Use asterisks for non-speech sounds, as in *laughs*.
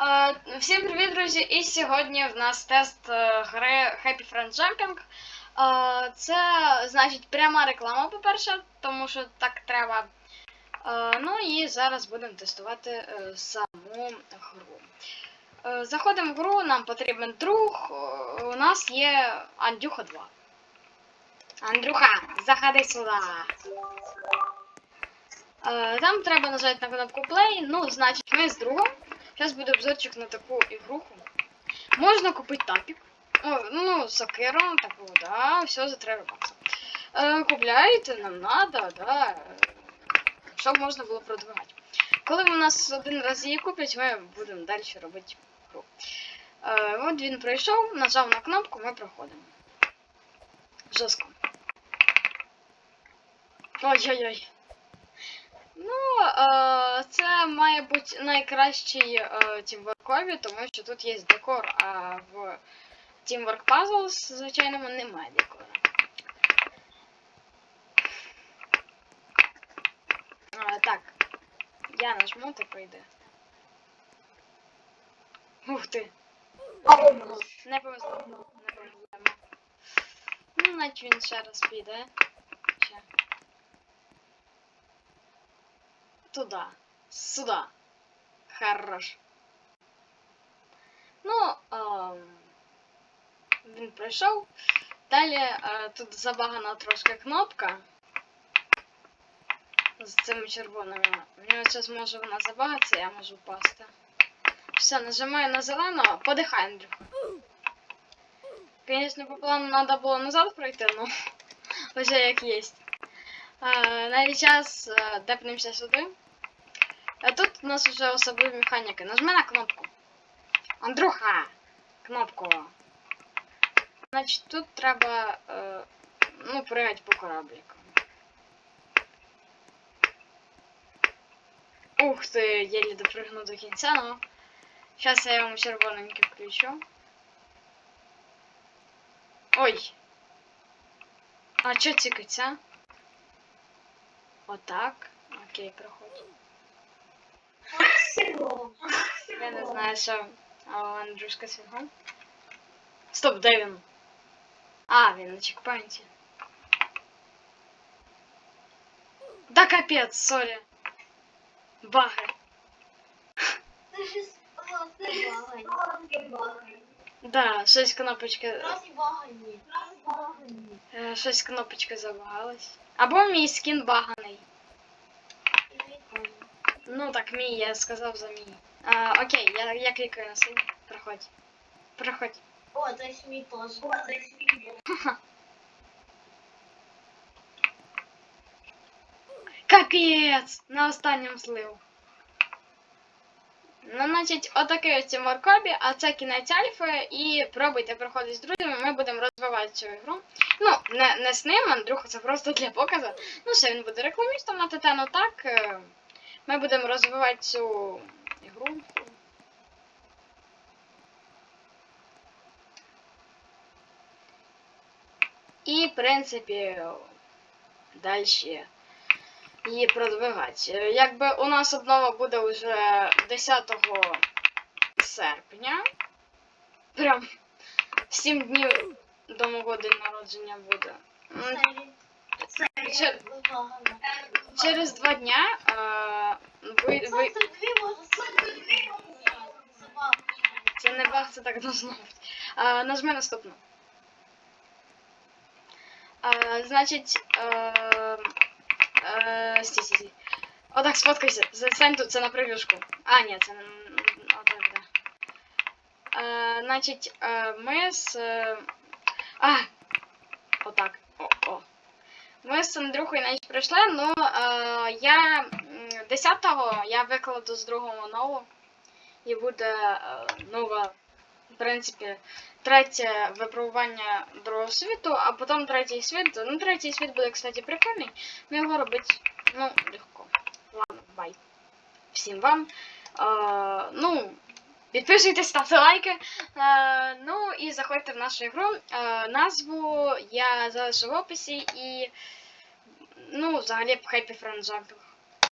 Е, Всім привіт, друзі! І сьогодні в нас тест е, гри Happy Friend Jumping. Е, Це значить пряма реклама, по-перше, тому що так треба. Ну і зараз будемо тестувати саму гру. Заходимо в гру, нам потрібен друг. У нас є Андюха 2. Андрюха, заходи сюди. Там треба нажати на кнопку Play. Ну, значить, ми з другом. Зараз буде обзорчик на таку ігруху. Можна купити тапік. О, ну, сокиру, таку, да, все за 3 бакса. Е, купляєте, нам надо, да. Щоб можна було продвигати. Коли у нас один раз її куплять, ми будемо далі робити гру. Е, от він прийшов, нажав на кнопку, ми проходимо. Жорстко. Ой-ой-ой. Ну, е, це має бути найкращий е, тімворкові, тому що тут є декор, а в Teamwork Puzzles, звичайному, немає декора. Е, так, я нажму, то пройде. Ух ти, не повезло, не повезло. Ну, наче він ще раз піде. Туда. Сюда. Хорош. Ну, ем, він пройшов. Далі е, тут забагана трошки кнопка. З цими червоними. У нього зараз може вона забагатися, я можу впасти. Все, нажимаю на зелену, подихай, Андрюха. Звісно, по плану треба було назад пройти, ну *laughs* вже як є. Е, навіть час е, депнемося сюди. А тут у нас вже особливі механіки. Нажми на кнопку. Андрюха! Кнопку. Значить, тут треба е, ну, пригати по кораблику. Ух ти, єлі допригну до кінця, ну. Зараз я йому червоненький включу. Ой. А чо цікаться? Отак. Окей, проходь. Я не знаю, що а, у Андрюшка сьогодні. Стоп, де він? А, він на чекпоінті. Да капець, сорі. Баги. *laughs* Да, щось кнопочка. е, Щось кнопочка забагалась. Або мій скін баганий. Ну так, мій, я сказав за мій. А, окей, я, я клікаю на синій. Проходь. Проходь. О, то есть мій теж. Капець! На останньому злив. Ну, значить, отакий ось моркобі, а це кінець альфи, і пробуйте проходити з друзями, ми будемо розвивати цю ігру. Ну, не, не з ним, Андрюха, це просто для показу. Ну, все, він буде рекламістом на ТТ, ну так. е, Ми будемо розвивати цю ігру. І, в принципі, далі її продвигати. Якби у нас обнова буде вже 10 серпня. Прям 7 днів до мого день народження буде. Через два дня е, ви, ви, це не баг, це так должно бути. Нажми наступну. Е, значить, е, е, стій, стій, стій. Отак сфоткайся. Застань тут, це на прев'юшку. А, ні, це не отак, да. Е, значить, е, ми з. е, А! Отак. О, о. Ми з Андрюхою навіть прийшли, ну е, я 10-го я викладу з другого нову. І буде е, нова, в принципі, третє випробування другого світу, а потім третій світ. Ну, третій світ буде, кстати, прикольний. Ми його робити, ну, легко. Ладно, бай. Всім вам. Е, ну, підписуйтесь, ставте лайки. Е, ну і заходьте в нашу ігру. Е, назву я залишу в описі і. Ну, взагалі Happy Friend Jumping.